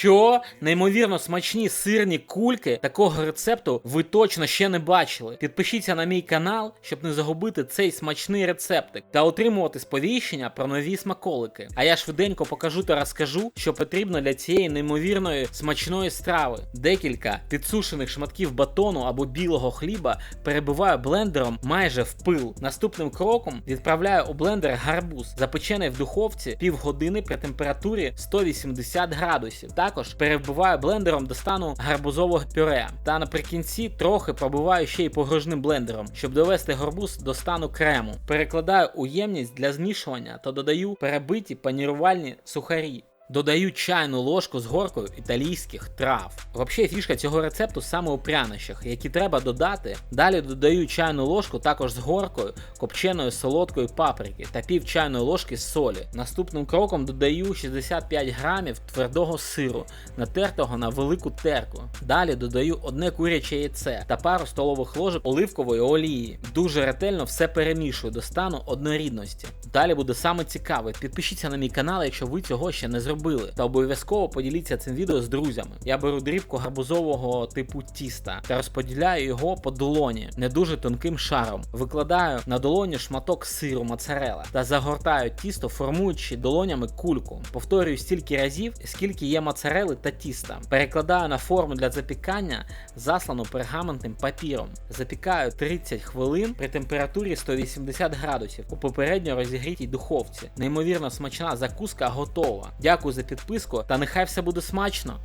Що? Неймовірно смачні сирні кульки такого рецепту ви точно ще не бачили. Підпишіться на мій канал, щоб не загубити цей смачний рецептик та отримувати сповіщення про нові смаколики. А я швиденько покажу та розкажу, що потрібно для цієї неймовірної смачної страви. Декілька підсушених шматків батону або білого хліба перебиваю блендером майже в пил. Наступним кроком відправляю у блендер гарбуз, запечений в духовці півгодини при температурі 180 градусів. Також перебиваю блендером до стану гарбузового пюре. Та наприкінці трохи пробиваю ще й погружним блендером, щоб довести гарбуз до стану крему. Перекладаю у ємність для змішування та додаю перебиті панірувальні сухарі. Додаю чайну ложку з горкою італійських трав. Взагалі фішка цього рецепту саме у прянощах, які треба додати. Далі додаю чайну ложку також з горкою, копченої солодкої паприки та пів чайної ложки солі. Наступним кроком додаю 65 грамів твердого сиру, натертого на велику терку. Далі додаю одне куряче яйце та пару столових ложок оливкової олії. Дуже ретельно все перемішую до стану однорідності. Далі буде саме цікаве. Підпишіться на мій канал, якщо ви цього ще не зробили. Та обов'язково поділіться цим відео з друзями. Я беру дрібку гарбузового типу тіста та розподіляю його по долоні не дуже тонким шаром. Викладаю на долоні шматок сиру моцарела та загортаю тісто, формуючи долонями кульку. Повторюю стільки разів, скільки є моцарели та тіста. Перекладаю на форму для запікання, заслану пергаментним папіром. Запікаю 30 хвилин при температурі 180 градусів у попередньо розігрітій духовці. Неймовірно смачна закуска готова. Дякую за підписку та нехай все буде смачно!